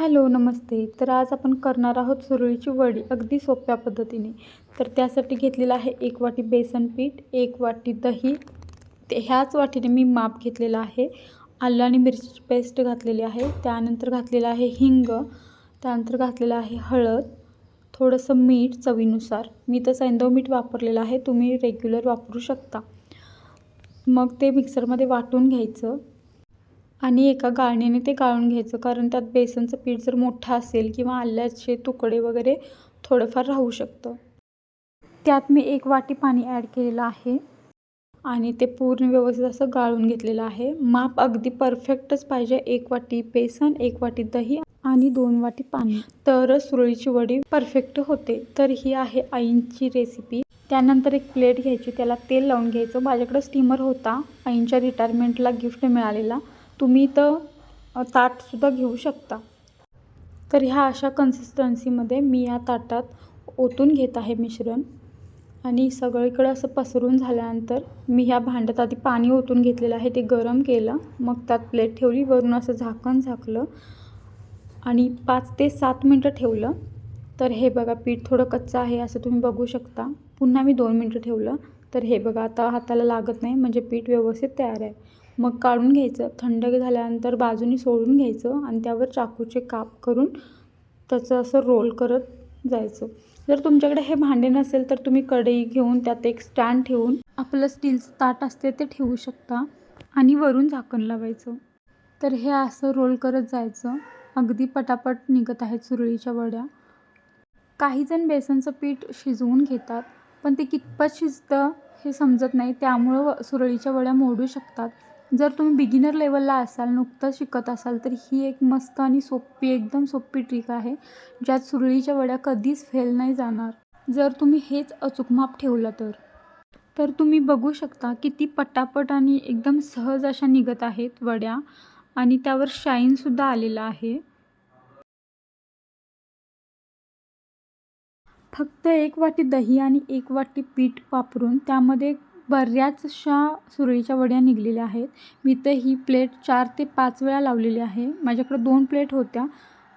Hello नमस्ते. तर आज आपण करणार आहोत सुरळीची वडी अगदी सोप्या पद्धतीने. तर त्यासाठी घेतलेलं आहे एक वाटी बेसन पीठ एक वाटी दही. ते ह्याच वाटीने मी माप घेतलेलं आहे. आलं आणि मिरची पेस्ट घातलेली आहे. त्यानंतर घातलेलं आहे हिंग. त्यानंतर घातलेलं आहे हळद. थोडंसं मीठ चवीनुसार. मी तर सैंदव मीठ वापरलेलं आहे. तुम्ही रेग्युलर वापरू शकता. मग ते मिक्सरमध्ये वाटून घ्यायचं. आणि एका गाळणीने ते गाळून घ्यायचं. कारण त्यात बेसनचं पीठ जर मोठं असेल किंवा आल्याचे तुकडे वगैरे थोडंफार राहू शकतं. त्यात मी एक वाटी पाणी ॲड केलेलं आहे आणि ते पूर्ण व्यवस्थित असं गाळून घेतलेलं आहे. माप अगदी परफेक्टच पाहिजे. एक वाटी बेसन एक वाटी दही आणि दोन वाटी पाणी. तर सुरळीची वडी परफेक्ट होते. तर ही आहे आईंची रेसिपी. त्यानंतर एक प्लेट घ्यायची. त्याला तेल लावून घ्यायचं. माझ्याकडं स्टीमर होता. आईंच्या रिटायरमेंटला गिफ्ट मिळालेला. तुम्ही तर ताटसुद्धा घेऊ शकता. तर ह्या अशा कन्सिस्टन्सीमध्ये मी या ताटात ओतून घेत आहे मिश्रण. आणि सगळीकडं असं पसरून झाल्यानंतर मी ह्या भांड्यात आधी पाणी ओतून घेतलेलं आहे ते गरम केलं. मग त्यात प्लेट ठेवली वरून असं झाकण झाकलं. आणि पाच ते सात मिनटं ठेवलं. तर हे बघा पीठ थोडं कच्चं आहे असं तुम्ही बघू शकता. पुन्हा मी दोन मिनटं ठेवलं. तर हे बघा आता हाताला लागत नाही म्हणजे पीठ व्यवस्थित तयार आहे. मग काढून घ्यायचं. थंड झाल्यानंतर बाजूनी सोडून घ्यायचं आणि त्यावर चाकूचे काप करून त्याचं असं रोल करत जायचं. जर तुमच्याकडे हे भांडे नसेल तर तुम्ही कढई घेऊन त्यात एक स्टँड ठेवून आपलं स्टीलचं ताट असते ते ठेवू शकता आणि वरून झाकण लावायचं. तर हे असं रोल करत जायचं. अगदी पटापट निघत आहेत सुरळीच्या वड्या. काहीजण बेसनचं पीठ शिजवून घेतात पण ते कितपत शिजतं हे समजत नाही. त्यामुळं सुरळीच्या वड्या मोडू शकतात. जर तुम्ही बिगिनर लेवलला असाल नुकतं शिकत असाल तर ही एक मस्त आणि सोपी एकदम सोपी ट्रिक आहे ज्यात सुरळीच्या वड्या कधीच फेल नाही जाणार. जर तुम्ही हेच अचूक माप ठेवलं तर. तर तुम्ही बघू शकता किती पटापट आणि एकदम सहज अशा निघत आहेत वड्या आणि त्यावर शाईनसुद्धा आलेला आहे. फक्त एक वाटी दही आणि एक वाटी पीठ वापरून त्यामध्ये बऱ्याचशा सुरळीच्या वड्या निघलेल्या आहेत. मी तर ही प्लेट चार ते पाच वेळा लावलेली आहे. माझ्याकडे दोन प्लेट होत्या.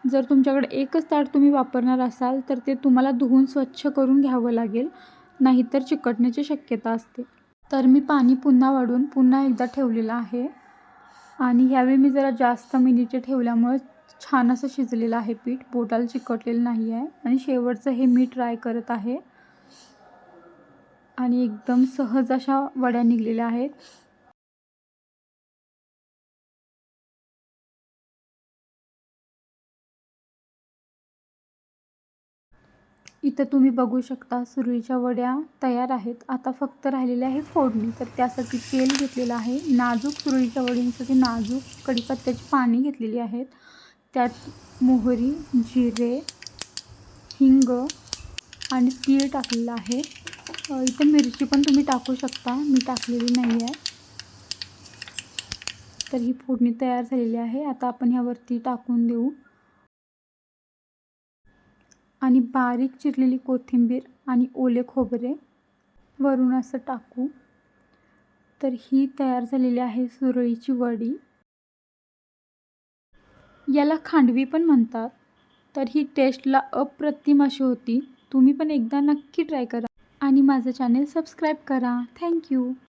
जर तुमच्याकडे एकच ताट तुम्ही वापरणार असाल तर ते तुम्हाला धुवून स्वच्छ करून घ्यावं लागेल. नाहीतर चिकटण्याची शक्यता असते. तर मी पाणी पुन्हा वाढून पुन्हा एकदा ठेवलेलं आहे. आणि ह्यावेळी मी जरा जास्त मिनिटे ठेवल्यामुळं छान असं शिजलेलं आहे पीठ. बोटाला चिकटलेलं नाही आहे आणि शेवटचं हे मी ट्राय करत आहे. आणि एकदम सहज अशा वड्या निघलेल्या आहेत. इथं तुम्ही बघू शकता सुरळीच्या वड्या तयार आहेत. आता फक्त राहिलेल्या आहे फोडणी. तर त्यासाठी तेल घेतलेलं आहे. नाजूक सुरळीच्या वडींसाठी नाजूक कढीपत्त्याची पाणी घेतलेली आहेत. त्यात मोहरी जिरे हिंग आणि तीळ टाकलेलं आहे. इथं मिरची पण तुम्ही टाकू शकता. मी टाकलेली नाही आहे. तर ही फोडणी तयार झालेली आहे. आता आपण ह्यावरती टाकून देऊ. आणि बारीक चिरलेली कोथिंबीर आणि ओले खोबरे वरून असं टाकू. तर ही तयार झालेली आहे सुरळीची वडी. याला खांडवी पण म्हणतात. तर ही टेस्टला अप्रतिम अशी होती. तुम्ही पण एकदा नक्की ट्राय करा. आणि माझं चॅनेल सबस्क्राईब करा. थँक्यू